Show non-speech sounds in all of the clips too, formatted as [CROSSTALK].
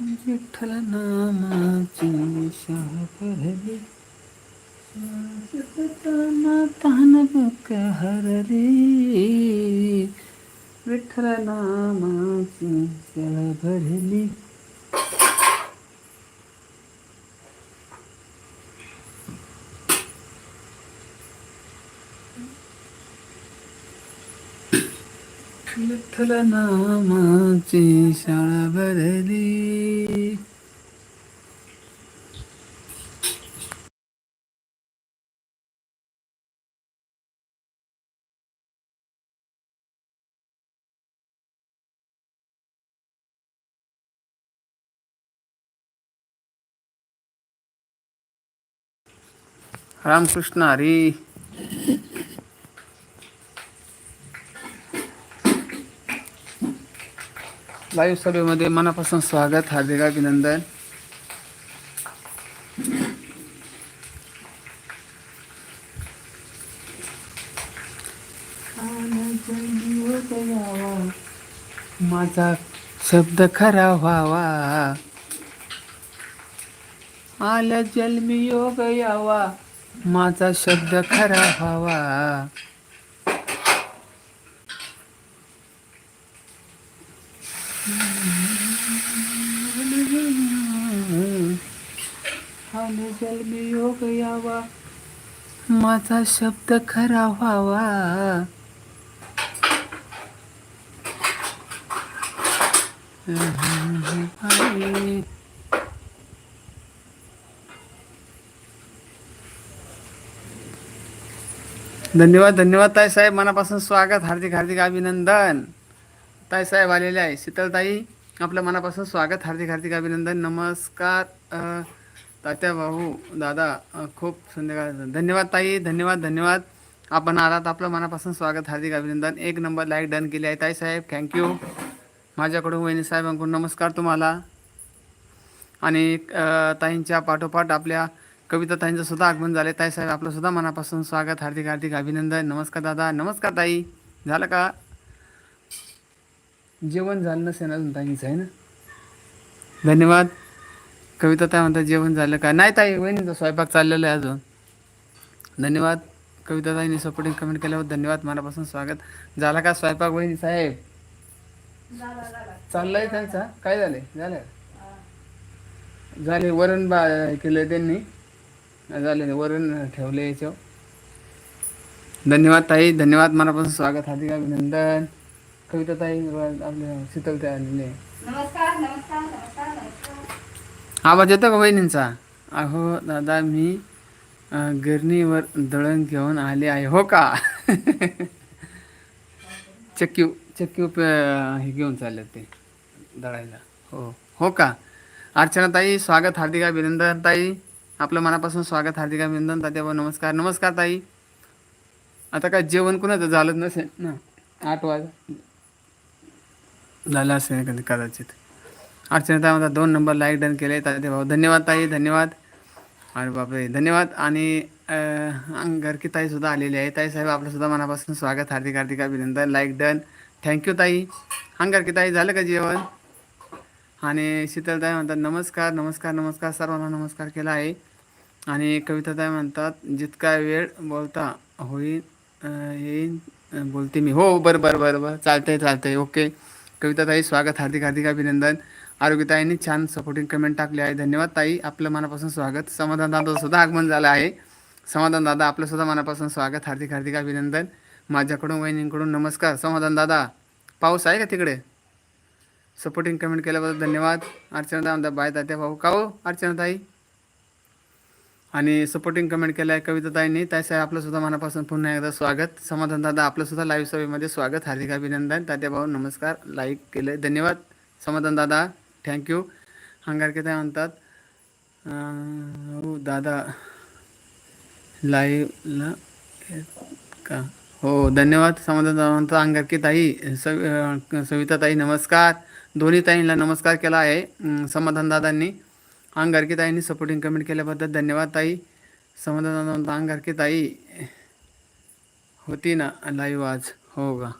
विठ्ठल नामाची शाळा भरली तहन बुक हरली विठ्ठल नामाची शाळा भरली. विठ्ठल नामाची शाळा भरली. रामकृष्ण हरी. लाईव्ह सभेमध्ये मनापासून स्वागत हार्दिक अभिनंदन. माझा शब्द खरा व्हावा. आल्या जन्मी योग यावा. माझा शब्द खरा व्हावा आल्या जन्मी योग यावा. माझा शब्द खरा व्हावा. धन्यवाद धन्यवाद ताई साहेब. मनापासून स्वागत हार्दिक हार्दिक अभिनंदन. ताई साहेब आलेले आहे. शीतलताई आपलं मनापासून स्वागत हार्दिक हार्दिक अभिनंदन. नमस्कार. तात्या भाऊ दादा खूप संध्याकाळ धन्यवाद ताई धन्यवाद धन्यवाद. आपण आलात आपलं मनापासून स्वागत हार्दिक अभिनंदन. एक नंबर लाईक डन केली आहे ताई साहेब थँक्यू माझ्याकडून वहिनी साहेबांकडून नमस्कार तुम्हाला. आणि ताईंच्या पाठोपाठ आपल्या कविता ताईंचं सुद्धा आगमन झाले ताई साहेब आपलं सुद्धा मनापासून स्वागत हार्दिक हार्दिक अभिनंदन. नमस्कार दादा नमस्कार ताई. झालं का? जेवण झालं नसेल अजून ताईंचं आहे ना? धन्यवाद. कविता ताई म्हणतात जेवण झालं का? नाही ताई वहिनीचा स्वयंपाक चाललेला आहे अजून. धन्यवाद. कविता ताईने सपोर्टिंग कमेंट केल्यावर धन्यवाद. मनापासून स्वागत. झाला का स्वयंपाक वहिनी साहेब? चाललंय त्यांचा काय झाले झालं झाले वरण बा केलं त्यांनी. झाले वरण ठेवले याच्यावर. धन्यवाद ताई धन्यवाद. मनापासून स्वागत. हार्दिक अभिनंदन. कविता ताई आपल्या शीतल ताई आलेले नमस्कार नमस्कार. आवाज येतो का वहिनींचा? अहो दादा मी गिरणीवर दळण घेऊन आले आहे हो का? चक्क्यू चक्क्यू हे घेऊन चालले ते दळायला. हो हो का? अर्चना ताई स्वागत हार्दिक अभिनंदन ताई. आपलं मनापासून स्वागत हार्दिक अभिनंदन तात्याभाऊ नमस्कार. नमस्कार ताई. आता काय जेवण कुणाचं? झालंच नसेल ना? आठ वाज झालं असेल कधी कदाचित. अर्चना ताई म्हणतात दोन नंबर लाईक डन केले. तात्या भाऊ धन्यवाद ताई धन्यवाद. अरे बापरे धन्यवाद. आणि घरकी ताई सुद्धा आलेली आहे. ताई साहेब आपलंसुद्धा मनापासून स्वागत. हार्दिक हार्दिक अभिनंदन. Like done. थँक्यू ताई. अंगारकी ताई झालं का जेवण? आणि शीतलताई म्हणतात नमस्कार नमस्कार नमस्कार. सर्वांना नमस्कार केला आहे. आणि कविताताई म्हणतात जितका वेळ बोलता होईल येईन बोलते मी. हो बरं बरं बरं बरं. चालतंय चालतंय. ओके. कविताताई स्वागत. हार्दिक हार्दिक अभिनंदन. आरोग्यताईंनी छान सपोर्टिंग कमेंट टाकली आहे. धन्यवाद ताई. आपलं मनापासून स्वागत. समाधान दादा सुद्धा आगमन झालं आहे. समाधान दादा आपलं सुद्धा मनापासून स्वागत. हार्दिक हार्दिक अभिनंदन. माझ्याकडून वहिनींकडून नमस्कार. समाधान दादा पाऊस आहे का तिकडे? सपोर्टिंग कमेंट केल्याबद्दल धन्यवाद. अर्चना दादा बाय तात्या भाऊ. का हो अर्चनाताई? आणि सपोर्टिंग कमेंट केलं आहे कविता ताईंनी त्यासाठी आपलं सुद्धा मनापासून पुन्हा एकदा स्वागत. समाधान दादा आपलं सुद्धा लाईव्ह सभेमध्ये स्वागत. हार्दिक अभिनंदन. तात्या भाऊ नमस्कार. लाईक केलं धन्यवाद. समाधान दादा थँक्यू अंगारके ताई म्हणतात हो दादा लाईव्हला का हो धन्यवाद समाधान दादा म्हणतो अंगारकी ताई सव सविता ताई नमस्कार दोन्ही ताईंना नमस्कार केला आहे समाधान दादांनी अंगारकी ताईंनी सपोर्टिंग कमेंट केल्याबद्दल धन्यवाद ताई समाधान दादा अंगारकी ताई होती ना लाईव्ह आज हो का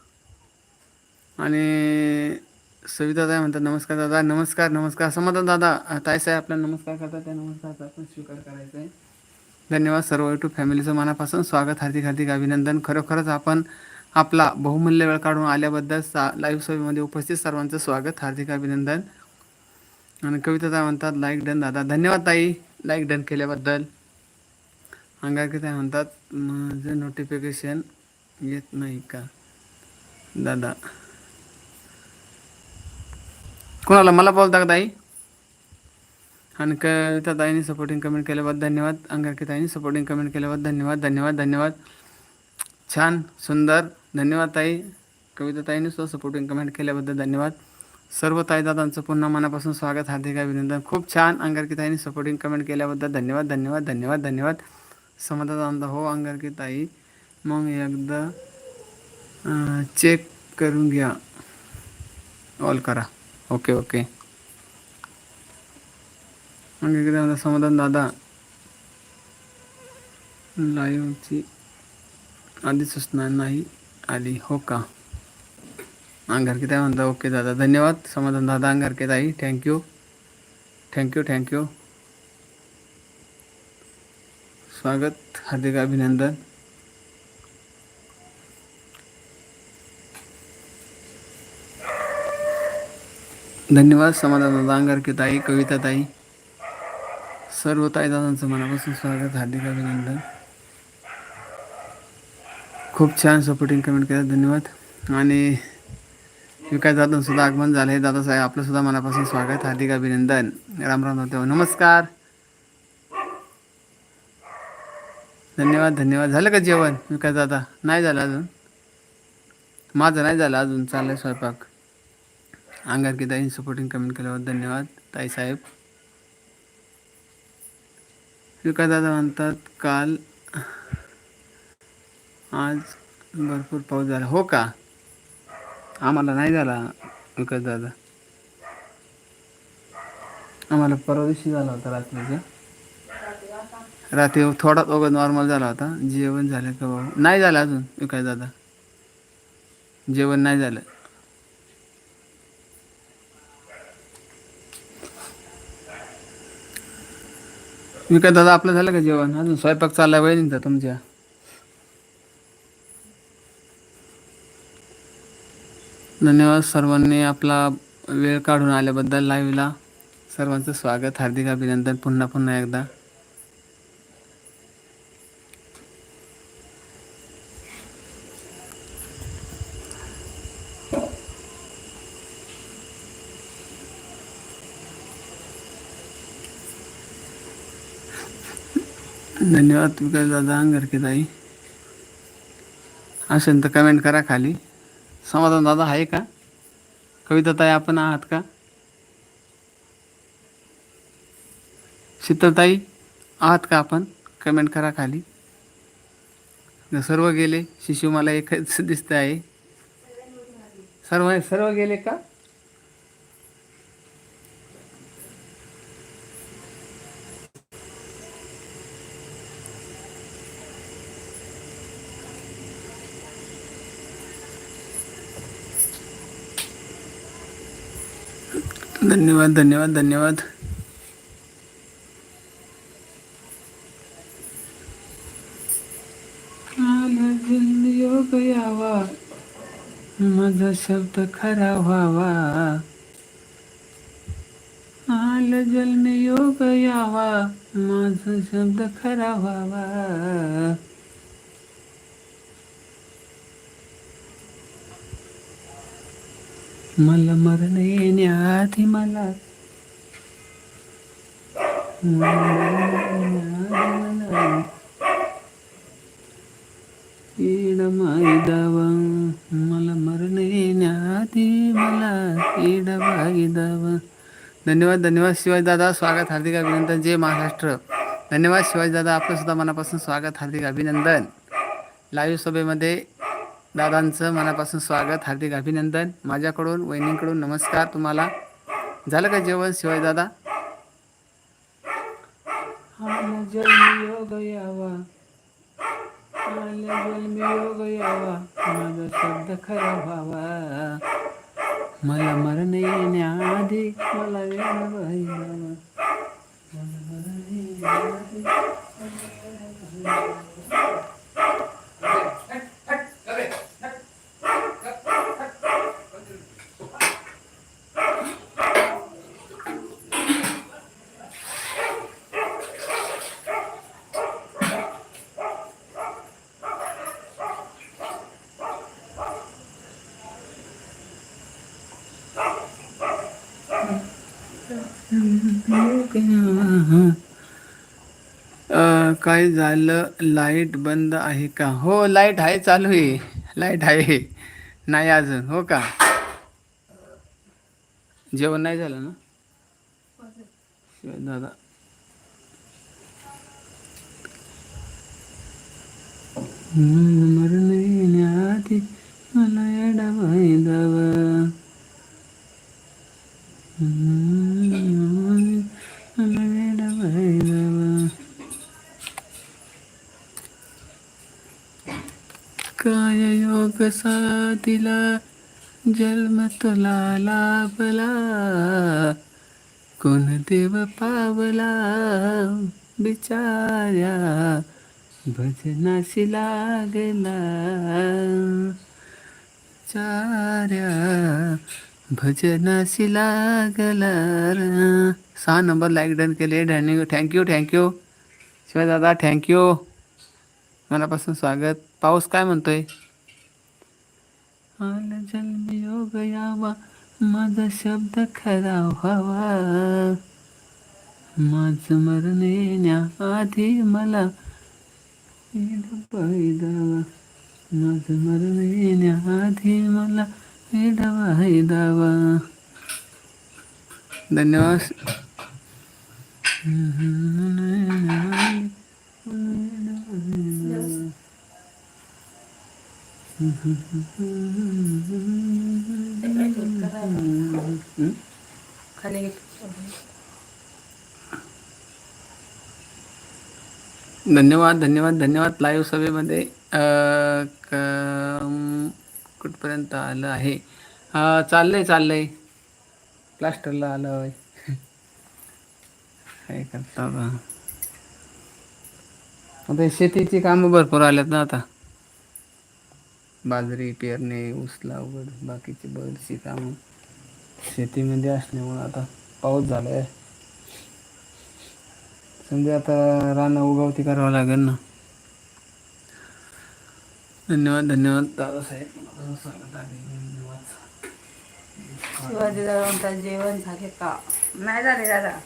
आणि सविता ताई म्हणतात नमस्कार दादा नमस्कार नमस्कार. समाधान दादा ताई साहेब आपल्याला नमस्कार करतात त्या नमस्कारचा आपण स्वीकार करायचा आहे. धन्यवाद सर्व यूट्यूब फॅमिलीचं मनापासून. स्वागत हार्दिक हार्दिक अभिनंदन. खरोखरच आपण आपला बहुमूल्य वेळ काढून आल्याबद्दल सा लाईव्ह सभेमध्ये उपस्थित सर्वांचं स्वागत हार्दिक अभिनंदन. आणि कविता ताई म्हणतात लाईक डन दादा. धन्यवाद ताई लाईक डन केल्याबद्दल. अंगारकी ताई म्हणतात माझं नोटिफिकेशन येत नाही का? दादा. कोणाला मला बोलता का ताई? आणि क त्या ताईने सपोर्टिंग कमेंट केल्याबद्दल धन्यवाद. अंगारकी ताईने सपोर्टिंग कमेंट केल्याबद्दल धन्यवाद धन्यवाद धन्यवाद. छान सुंदर. धन्यवाद ताई. कविता ताईने सुद्धा सपोर्टिंग कमेंट केल्याबद्दल धन्यवाद. सर्व ताईदादांचं पुन्हा मनापासून स्वागत हार्दिक अभिनंदन. खूप छान. अंगारकी ताईने सपोर्टिंग कमेंट केल्याबद्दल धन्यवाद धन्यवाद धन्यवाद धन्यवाद. समाधान हो अंगारकी ताई. मग एकदा चेक करून घ्या. ऑल करा. ओके ओके मग इकडे म्हणतात, समाधान दादा लाईव्हची आधी सूचना नाही आली हो का अंगारके ताई म्हणता ओके दादा धन्यवाद समाधान दादा अंगारके ताई थँक्यू थँक्यू थँक्यू स्वागत हार्दिक अभिनंदन धन्यवाद समाधान अंगारकी ताई कविता ताई. सर्व ताई दादांचं मनापासून स्वागत हार्दिक अभिनंदन. खूप छान सपोर्टिंग कमेंट केलं धन्यवाद. आणि विकास दादांसुद्धा आगमन झालं आहे. दादासाहेब आपलंसुद्धा मनापासून स्वागत हार्दिक अभिनंदन. राम राम होते नमस्कार. धन्यवाद धन्यवाद. झालं का जेवण विकास दादा? नाही झालं अजून? माझं नाही झालं अजून चाललं आहे स्वयंपाक. अंगारकी ताईन सपोर्टिंग कमेंट केल्यावर धन्यवाद. ताईसाहेब विकास दादा म्हणतात काल आज भरपूर पाऊस झाला. हो का? आम्हाला नाही झाला विकास दादा आम्हाला परवा दिवशी झाला होता रात्रीचा. रात्री थोडा वगैरे नॉर्मल झाला होता. जेवण झालं का बाबा नाही झालं अजून विकास दादा जेवण नाही झालं. मी काय दादा आपलं झालं का जेवण? अजून स्वयंपाक चालला वेळ निघता तुमच्या. धन्यवाद सर्वांनी आपला वेळ काढून आल्याबद्दल लाईव्हला सर्वांचं स्वागत हार्दिक अभिनंदन. पुन्हा पुन्हा एकदा. धन्यवाद विकास दादा अंगरके ताई. असेल तर कमेंट करा खाली. समाधान दादा आहे का? कविता ताई आपण आहात का? शीतलताई आहात का आपण? कमेंट करा खाली. सर्व गेले शिशु मला एकच दिसत आहे सर्व सर्व गेले का? धन्यवाद धन्यवाद धन्यवाद। माझा शब्द खरा व्हावा। आल जन्म योग शब्द खरा व्हावा। मला मरण येण्याआधी मला मला मरण मला दावा. मला मरण येण्याआधी मला इड बाई दावा. धन्यवाद धन्यवाद शिवाजी दादा. स्वागत हार्दिक अभिनंदन. जय महाराष्ट्र. धन्यवाद शिवाजी दादा. आपलं सुद्धा मनापासून स्वागत हार्दिक अभिनंदन. लाईव्ह सभेमध्ये दादांचं मनापासून स्वागत हार्दिक अभिनंदन माझ्याकडून वहिनींकडून नमस्कार तुम्हाला झालं का जेवण शिवाजी दादा माझा शब्द खरा व्हावा मला मरण येण्याआधी मला वेळ व्हायला मला मरण येण्याआधी अ, काय झालं? लाइट बंद आहे का? हो लाइट आहे चालू आहे. लाइट आहे. नाही अजून हो का? जेवण नाही झालं ना? शिवाय दादा. मर मरण मला मला योग साथीला जन्म तुला लाभला. कोण देव पावला बिचाऱ्या भजनाशी लागला. चार्या भजनाशी लागला. सहा नंबर लाईक डन केले. डॅनिंग थँक्यू थँक्यू शिवाय दादा थँक्यू मनापासून स्वागत. पाऊस काय म्हणतोय? आल जन्म योग यावा माझा शब्द खरा व्हावा. माझ मरण येण्याआधी मला येड दावा माझ मरण येण्याआधी मला येड दावा धन्यवाद. खाली धन्यवाद धन्यवाद धन्यवाद लाईव्ह सभेमध्ये. कुठपर्यंत आलं आहे? चाललंय चाललंय. प्लास्टरला आलं आहे काय करता आता शेतीची कामं भरपूर आल्यात ना आता. बाजरी पेरणे ऊस लागवड बाकीची बरीचशी कामं शेतीमध्ये असल्यामुळं आता पाऊस झाला आहे समजा आता रानं उगवती करावं लागेल ना. धन्यवाद धन्यवाद दादासाहेब. सांगत आहे. धन्यवाद. शिवाजी दादा जेवण झाले का? नाही झाले दादा.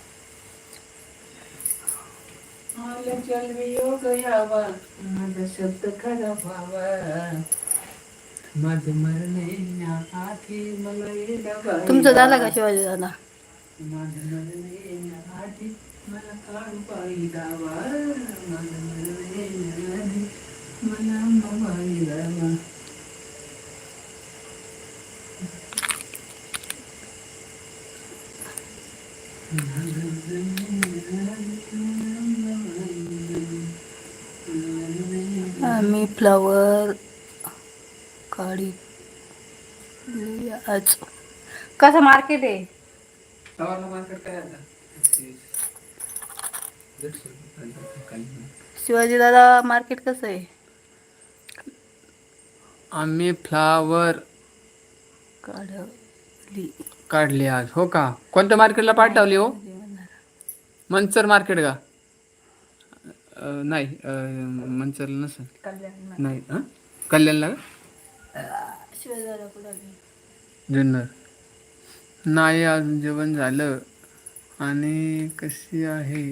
आला जन्मी योग यावा. माझा शब्द खरा व्हावा माझं मरण येण्याआधी मला येडावा तुमचं झालं का शिवाजी दादा? माझं माझं मला आम्ही फ्लॉवर काढी आज कसं मार्केट आहे? शिवाजी दादा मार्केट कसं आहे? आम्ही फ्लावर काढली. काढले आज. हो का? कोणत्या मार्केटला पाठवली हो? मंचर मार्केट का? नाही मंचरला नसेल. कल्याण नाही कल्याणला का? जुन्नर. नाही अजून जेवण झालं. आणि कशी आहे?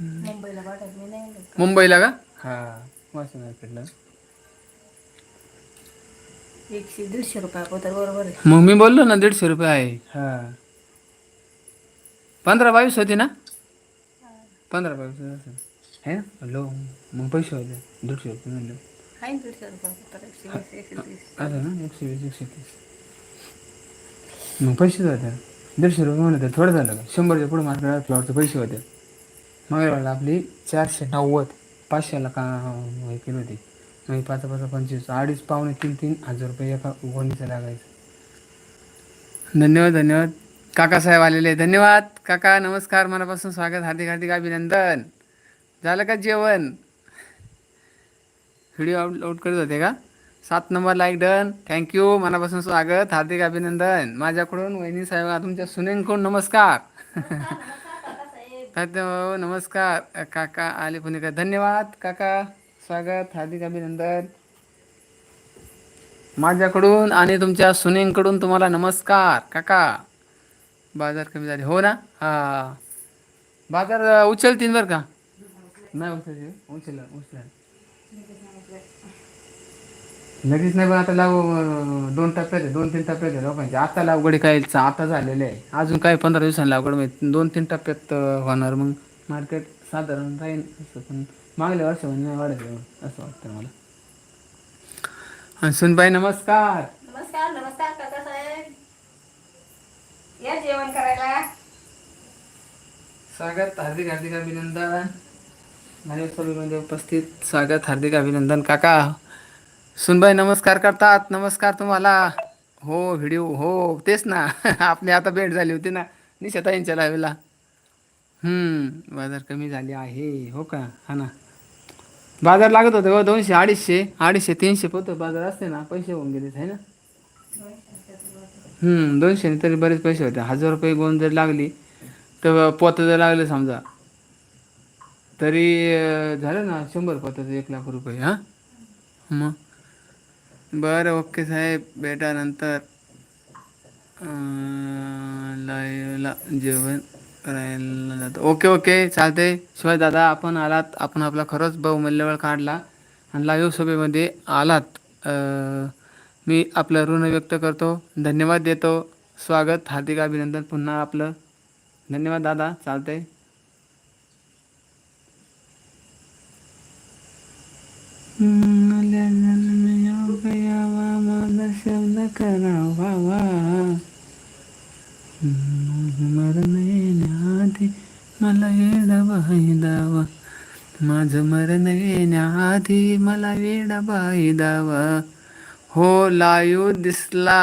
मुंबईला पाठवत मी नाही गेलो. मुंबईला का? हा मार्केटला एकशे दीडशे रुपया बरोबर आहे. मग मी बोललो ना दीडशे रुपये आहे. हा. पंधरा बावीस होती ना? पंधरा बावीस असेल आहे ना हॅलो मग पैसे होते दीडशे रुपये म्हणले. आहे ना दीडशे रुपया तर एकशे वीस एकशे तीस असं ना एकशे वीस एकशे तीस मग पैसे होते दीडशे रुपये म्हणलं तर थोडं झालं का शंभरच्या पुढे मार्केट फ्लॉवरचे पैसे होते मग वेळेला आपली चारशे नव्वद पाचशेला का हे केली होती मग पाच पाच पंचवीस अडीच पावणे तीन तीन हजार रुपये एका गोणीचं लागायचं धन्यवाद धन्यवाद काका साहेब आलेले. धन्यवाद काका नमस्कार मनापासून स्वागत हार्दिक हार्दिक अभिनंदन झालं का जेवण व्हिडिओ अपलोड करत होते का? सात नंबर लाईक डन थँक्यू मनापासून स्वागत. हार्दिक अभिनंदन. माझ्याकडून वहिनी साहेब तुमच्या सुनेंकडून नमस्कार. नमस्कार. काका आले पुणेकर. धन्यवाद. काका स्वागत. हार्दिक अभिनंदन. माझ्याकडून आणि तुमच्या सुनेंकडून तुम्हाला नमस्कार. काका बाजार कमी झाले. हो ना? हा. बाजार अ, बरं का? नाही उचल उचल उचल लगेच नाही पण आता लाव दोन टप्प्यात आहे दोन तीन टप्प्यात आहे लोकांचे. आता लावगडी काय आता झालेले आहे. अजून काय पंधरा दिवसांनी लावगड माहिती दोन तीन टप्प्यात होणार. मग मार्केट साधारण राहील असं पण मागल्या वर्षामध्ये नाही वाढत असं वाटतं मला. आणि सुनबाई नमस्कार. नमस्कार नमस्कार काका साहेब. या जेवण करायला. स्वागत हार्दिक हार्दिक अभिनंदन. माझ्या सभेमध्ये उपस्थित स्वागत हार्दिक अभिनंदन काका. सुनबाई नमस्कार करतात. नमस्कार तुम्हाला. हो व्हिडिओ हो तेच ना. [LAUGHS] आपली आता भेट झाली होती ना निशाताईंच्या लावेला बाजार कमी झाले आहे. हो का? हा ना. बाजार लागत होते हो दोनशे अडीचशे अडीचशे तीनशे पोत बाजार असते ना पैसे होऊन गेले आहे ना? दोनशे तरी बरेच पैसे होते. हजार रुपये गोन जर लागली तर पोतं जर लागलं समजा तरी झालं ना शंभर पोताचं एक लाख रुपये हां? मग? बरं ओके साहेब. बेटा नंतर. लाईव्हला जेवण करायला जातो. Okay okay. चालते शिवाय दादा आपण आलात. आपण आपला खरंच बहुमूल्य वेळ काढला आणि लाईव्ह सभेमध्ये आलात. मी आपलं ऋण व्यक्त करतो. धन्यवाद देतो. स्वागत. हार्दिक अभिनंदन. पुन्हा आपलं. धन्यवाद दादा. चालतंय. शब्द करावा मरण येण्याआधी मला वेडा बाई दावा माझं मरण येण्याआधी मला वेडा बाई दावा हो लायू दिसला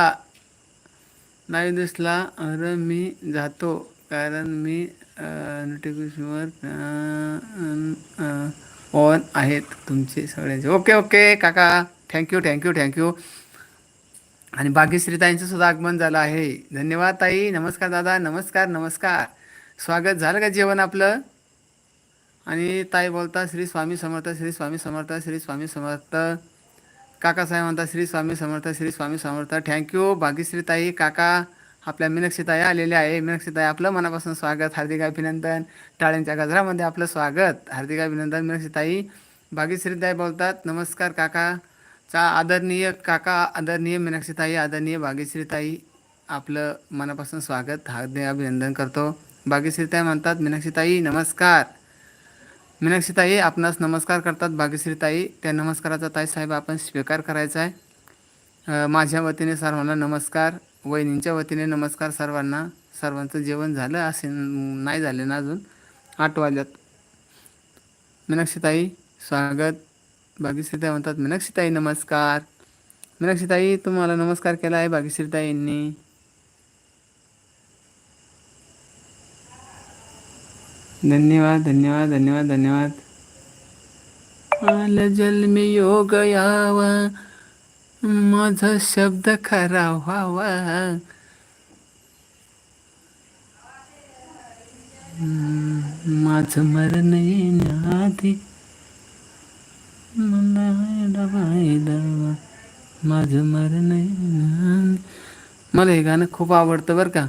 लाईव्ह दिसला अरे मी जातो कारण मी नोटिफिकेशनवर ऑन आहेत तुमचे सगळ्यांचे ओके ओके काका thank you thank you thank you आणि भाग्यश्रीताईंचं सुद्धा आगमन झालं आहे. धन्यवाद ताई. नमस्कार दादा. नमस्कार नमस्कार. स्वागत झालं का जेवण आपलं? आणि ताई बोलता श्री स्वामी समर्थ श्री स्वामी समर्थ श्री स्वामी समर्थ. काकासाहेब म्हणता श्री स्वामी समर्थ श्री स्वामी समर्थ. थँक्यू भाग्यश्रीताई काका आपल्या मीनाक्षीताई आलेल्या आहे. मीनाक्षीताई आपलं मनापासून स्वागत. हार्दिक अभिनंदन. टाळ्यांच्या गजरामध्ये आपलं स्वागत. हार्दिक अभिनंदन मीनाक्षीताई. भाग्यश्रीताई बोलतात नमस्कार काका. चा आदरणीय काका आदरणीय मीनाक्षीताई आदरणीय भाग्यश्रीताई आपलं मनापासून स्वागत हार्दिक अभिनंदन करतो. भाग्यश्रीताई म्हणतात मीनाक्षीताई नमस्कार. मीनाक्षीताई आपणास नमस्कार करतात भाग्यश्रीताई त्या नमस्काराचा ताई साहेब आपण स्वीकार करायचा आहे. माझ्या वतीने सर्वांना नमस्कार. वहिनींच्या वतीने नमस्कार सर्वांना. सर्वांचं जेवण झालं असे नाही झाले ना अजून. आठ वाजल्यात मीनाक्षीताई स्वागत. भाग्यश्रीताई म्हणतात मीनाक्षीताई नमस्कार. मीनाक्षीताई तुम्हाला नमस्कार केला आहे भाग्यश्रीताईंनी धन्यवाद धन्यवाद धन्यवाद धन्यवाद. आल जन्मी योग यावा माझा शब्द खरा व्हावा. हम्म, माझं मरण येण्याआधी माझं मरण मला हे गाणं खूप आवडतं बरं का.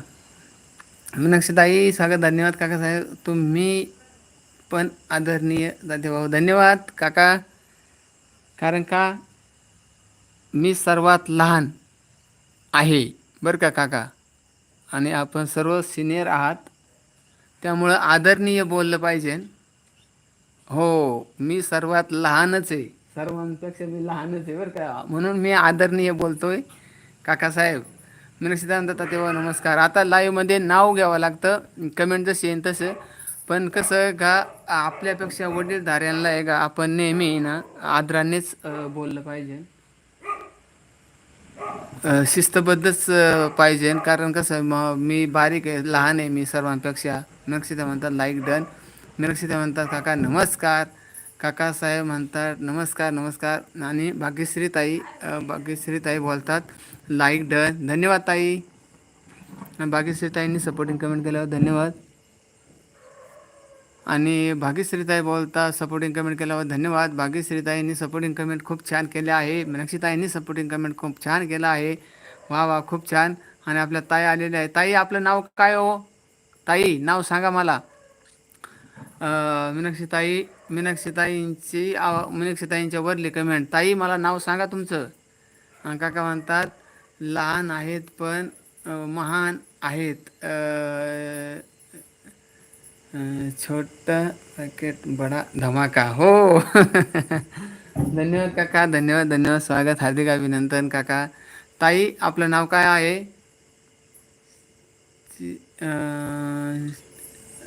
मीनाक्षीताई सगळं धन्यवाद काका साहेब. तुम्ही पण आदरणीय दादे भाऊ धन्यवाद काका. कारण का मी सर्वात लहान आहे बरं का काका. आणि आपण सर्व सिनियर आहात. त्यामुळं आदरणीय बोललं पाहिजे. हो मी सर्वात लहानच आहे. सर्वांपेक्षा मी लहानच आहे बरं का. म्हणून मी आदरणीय बोलतोय. काकासाहेब मी सिद्धांत तेव्हा नमस्कार. आता लाईव्हमध्ये नाव घ्यावं लागतं. कमेंट जशी येईन तसं. पण कसं का आपल्यापेक्षा वडीलधाऱ्यांना आहे का आपण नेहमी ना आदरानेच बोललं पाहिजे. शिस्तबद्धच पाहिजे. कारण कसं मग मी बारीक आहे लहान आहे मी सर्वांपेक्षा. नक्षिता म्हणतात लाईक डन मिरक्षिता म्हणतात काका नमस्कार. काकासाहेब म्हणतात नमस्कार नमस्कार. आणि भाग्यश्री ताई भाग्यश्री ताई बोलतात लाईक डन धन्यवाद ताई. भाग्यश्री ताईंनी सपोर्टिंग कमेंट केल्यावर धन्यवाद. आणि भाग्यश्रीताई बोलता सपोर्टिंग कमेंट केल्यावर धन्यवाद. भाग्यश्रीताईंनी सपोर्टिंग कमेंट खूप छान केले आहे. मीनाक्षीताईंनी सपोर्टिंग कमेंट खूप छान केलं आहे. वा वा खूप छान. आणि आपल्या ताई आलेल्या आहे ताई आपलं नाव काय हो? ताई नाव सांगा मला. मीनाक्षीताई मीनाक्षीताईंची आव मीनाक्षीताईंच्या वरली कमेंट ताई मला नाव सांगा तुमचं. काका म्हणतात लहान आहेत पण महान आहेत. अं, छोटा पॅकेट बडा धमाका. हो. [LAUGHS] धन्यवाद काका. धन्यवाद धन्यवाद. स्वागत हार्दिक अभिनंदन काका. ताई आपलं नाव काय आहे?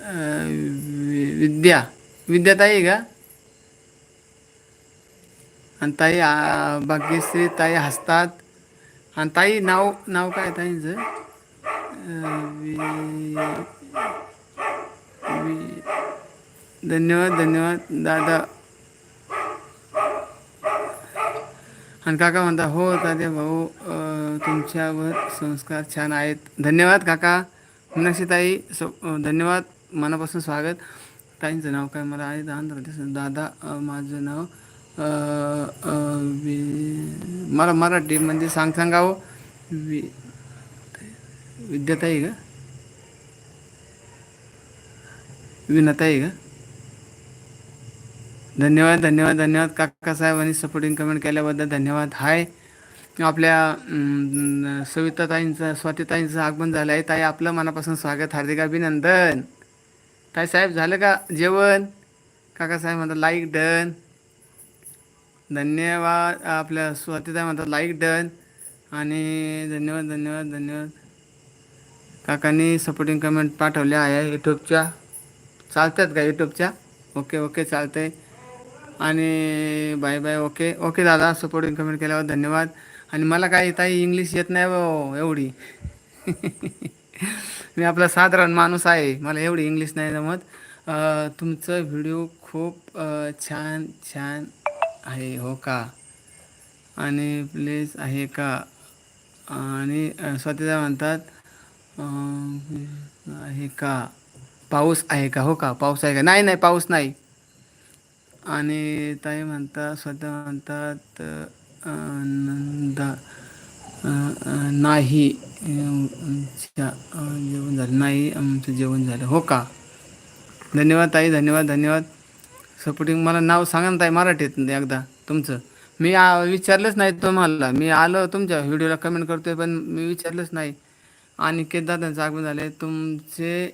विद्या. विद्या ताई का? आणि ताई भाग्यश्री ताई हसतात. आणि ताई नाव नाव काय ताईंचं? धन्यवाद धन्यवाद दादा. आणि काका म्हणता हो दादा भाऊ तुमच्यावर संस्कार छान आहेत. धन्यवाद काका. मीनाक्षीताई स धन्यवाद. मनापासून स्वागत. ताईंचं नाव काय? मला आहे आंध्र प्रदेश दादा माझं नाव वि मला मराठीमध्ये म्हणजे सांग सांगावं. वि विद्याताई का? विनाताई का? धन्यवाद धन्यवाद धन्यवाद. काका साहेबांनी सपोर्टिंग कमेंट केल्याबद्दल धन्यवाद. हाय. आपल्या सविताताईंचं स्वातीताईंचं आगमन झालं आहे ताई आपलं मनापासून स्वागत. हार्दिक अभिनंदन. काय साहेब झालं का जेवण? काका साहेब म्हणतात लाईक डन धन्यवाद आपल्या स्वातीसाहेब म्हणतात लाईक डन आणि धन्यवाद धन्यवाद धन्यवाद. काकांनी सपोर्टिंग कमेंट पाठवल्या आहे यूट्यूबच्या चालतात का यूट्यूबच्या ओके ओके चालतंय. आणि बाय बाय ओके ओके दादा सपोर्टिंग कमेंट केल्यावर धन्यवाद. आणि मला काही ताई इंग्लिश येत नाही हो, एवढी. [LAUGHS] मी आपला साधारण माणूस आहे. मला एवढी इंग्लिश नाही जमत. तुमचं व्हिडिओ खूप छान छान आहे हो का? आणि प्लीज आहे का? आणि स्वतःचा म्हणतात आहे का? पाऊस आहे का? हो का? पाऊस आहे का? नाही नाही पाऊस नाही. आणि ताई म्हणतात स्वतः म्हणतात नंदा नाही जेवण झालं. नाही आमचं जेवण झालं. हो का? धन्यवाद ताई धन्यवाद धन्यवाद. सपोर्टिंग मला नाव सांगा ना ताई मराठीत एकदा. तुमचं. मी आ, विचारलंच नाही तुम्हाला. मी आलो तुमच्या व्हिडिओला कमेंट करतोय पण मी विचारलंच नाही. आणि दादांचं आगमन झाले तुमचे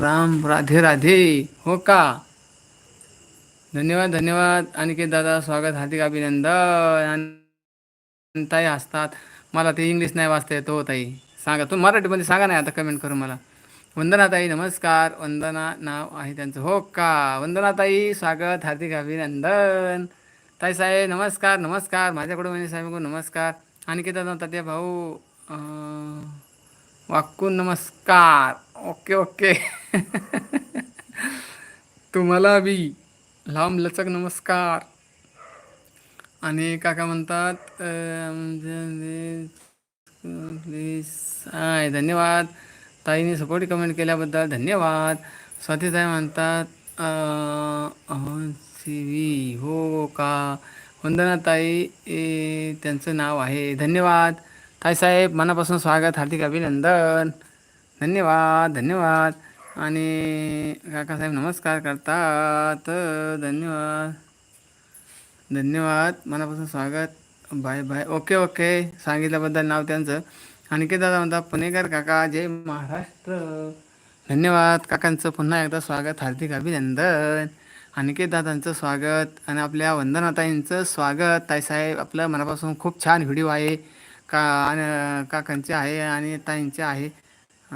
राम राधे राधे. हो का? धन्यवाद धन्यवाद. अनिकेत दादा स्वागत. हार्दिक अभिनंदन. आणि ताई असतात. मला ते इंग्लिश नाही वाचता येतो हो, ताई. सांगा. तुम्ही मराठीमध्ये सांगा नाही आता कमेंट करू मला. वंदना ताई नमस्कार. वंदना नाव आहे त्यांचं. हो का? वंदना ताई स्वागत. हार्दिक अभिनंदन. ताई साहेब नमस्कार नमस्कार. माझ्याकडून म्हणजे साहेबांकडून नमस्कार. अनिकेत दादा तात्या भाऊ अं, वाकून नमस्कार. Okay okay. [LAUGHS] तुम्हाला बी. लांब लचक नमस्कार. आणि काका म्हणतात प्लीज म्हणजे, म्हणजे, हाय धन्यवाद. ताईने सपोर्ट कमेंट केल्याबद्दल धन्यवाद. स्वातीताई म्हणतात सी व्ही हो का? वंदना ताई त्यांचं नाव आहे. धन्यवाद. ताईसाहेब मनापासून स्वागत. हार्दिक अभिनंदन. धन्यवाद धन्यवाद. आणि काकासाहेब नमस्कार करतात. धन्यवाद. धन्यवाद. मनापासून स्वागत. Bye bye. Okay okay. सांगितल्याबद्दल नाव त्यांचं. आणखी दादा म्हणता पुणेकर काका जय महाराष्ट्र. धन्यवाद. काकांचं पुन्हा एकदा स्वागत. हार्दिक अभिनंदन. आणखी दादांचं स्वागत. आणि आपल्या वंदनाताईंचं स्वागत. ताईसाहेब आपलं मनापासून खूप छान व्हिडिओ आहे. का आणि काकांचे आहे आणि ताईंचे आहे.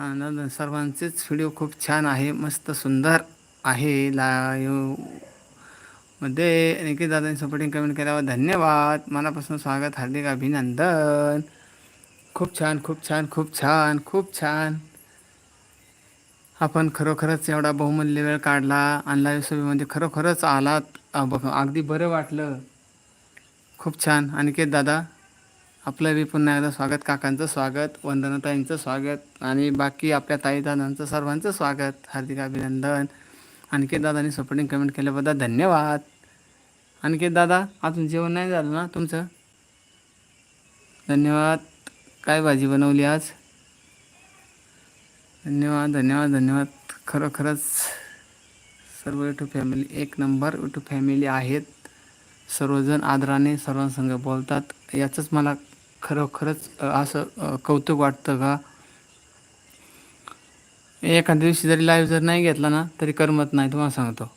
आणि सर्वांचेच व्हिडिओ खूप छान आहे मस्त सुंदर आहे लाईव्हमध्ये दादांनी सपोर्टिंग कमेंट केल्यावर धन्यवाद. मनापासून स्वागत हार्दिक अभिनंदन. खूप छान खूप छान खूप छान खूप छान. आपण खरोखरच एवढा बहुमूल्य वेळ काढला आणि लाईव्ह सभेमध्ये खरोखरच आलात. बघ अगदी बरं वाटलं. खूप छान. अनिकेत दादा आपलं बी पुन्हा एकदा स्वागत काकांचं स्वागत वंदनाताईंचं स्वागत आणि बाकी आपल्या ताईदादांचं सर्वांचं स्वागत. हार्दिक अभिनंदन. आणखी दादांनी सपोर्टिंग कमेंट केल्याबद्दल धन्यवाद. आणखी दादा अजून जेवण नाही झालं ना तुमचं? धन्यवाद. काय भाजी बनवली आज? धन्यवाद धन्यवाद धन्यवाद. खरोखरच सर्व युट्यूब फॅमिली एक नंबर युट्यूब फॅमिली आहेत. सर्वजण आदराने सर्वांसंग बोलतात. याचंच मला खरोखरच असं कौतुक वाटतं का? एखाद्या दिवशी जरी लाईव्ह जर नाही घेतला ना तरी करमत नाही तुम्हाला सांगतो.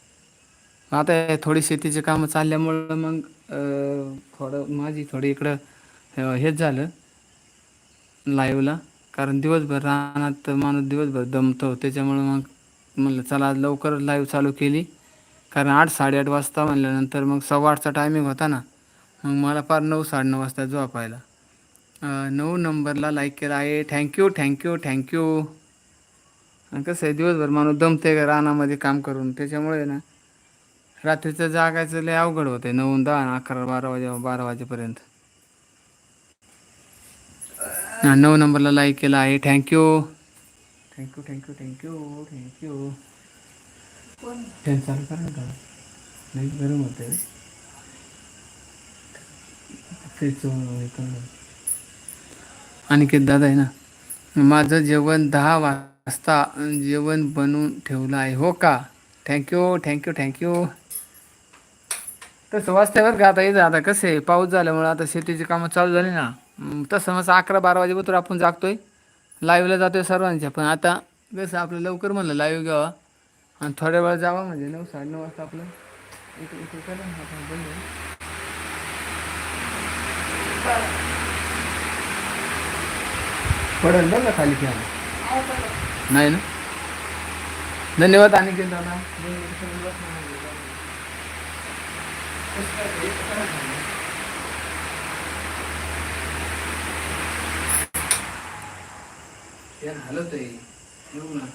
आता थोडी शेतीची कामं चालल्यामुळं मग थोडं माझी थोडी इकडं हेच झालं लाईव्हला कारण दिवसभर रानात माणूस दिवसभर दमतो. त्याच्यामुळं मग म्हणलं चला आज लवकर लाईव्ह चालू केली. कारण आठ साडेआठ वाजता म्हणल्यानंतर मग सव्वा आठचा टायमिंग होता ना मग मला फार नऊ साडेनऊ वाजता झोपायला नऊ नंबरला लाईक केला आहे. थँक्यू थँक्यू थँक्यू आणि कसं आहे दिवसभर माणूस दमते का रानामध्ये काम करून. त्याच्यामुळे ना रात्रीचं जागायचं लय अवघड होते नऊ दहा अकरा बारा वाजे बारा वाजेपर्यंत. नऊ नंबरला लाईक केला आहे. Thank you thank you thank you thank you thank you fan चालू करा का? नाही गरम होते अनिकेत दादा आहे ना. माझं जेवण दहा वाजता जेवण बनवून ठेवलं आहे. हो का? थँक्यू थँक्यू थँक्यू तसं वाजतावर का? आता आता कसं आहे? पाऊस झाल्यामुळं आता शेतीची कामं चालू झाली ना. तसं मग अकरा बारा वाजेपर्यंत आपण जागतोय. लाईव्हला जातोय सर्वांच्या. पण आता कसं आपलं लवकर म्हणलं लाईव्ह घ्यावा. आणि थोड्या वेळ जावा म्हणजे नऊ साडे नऊ वाजता आपलं. इथे इथे करा ना आपण पडेल बरं का खाली फॅन नाही ना? धन्यवाद आणि दादा. फॅन हलत आहे येऊ ना.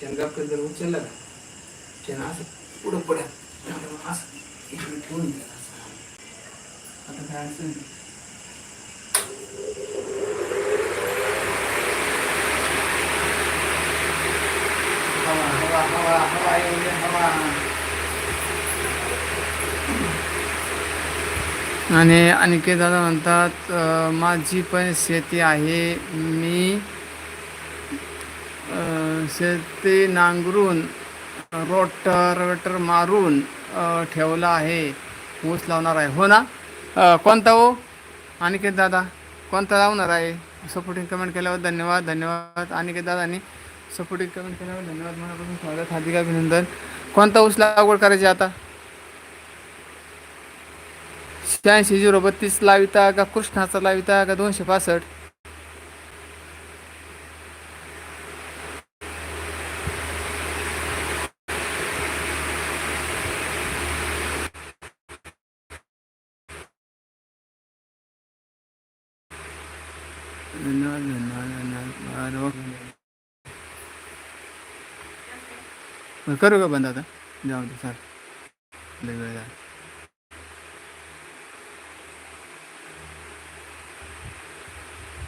फॅन गापकर जर उचलला का असं पुढं पडेल त्यामुळे असं इकडे ठेवून द्या असं. आता काय अडचण हवा हवा हवा आणि अनिकेत दादा म्हणतात माझी पण शेती आहे. मी शेती नांगरून रोटर मारून ठेवला आहे. ऊस लावणार आहे. हो ना? कोणता हो अनिकेत दादा. कोणता लावणार आहे? सपोर्टिंग कमेंट केल्यावर धन्यवाद धन्यवाद. अनिकेत दादानी सपोर्टिंग कमेंट केल्यावर धन्यवाद. मनापासून स्वागत. हार्दिक अभिनंदन. कोणता ऊस लागवड करायची आता? शहाऐंशी झिरो बत्तीस लाविता का कृष्णाचा लाविता का दोनशे पासष्ट धन्यवाद धन्यवाद धन्यवाद बरं, ओके. बरं, करू का बंद आता? जाऊ दे सर लय वेळ झाला.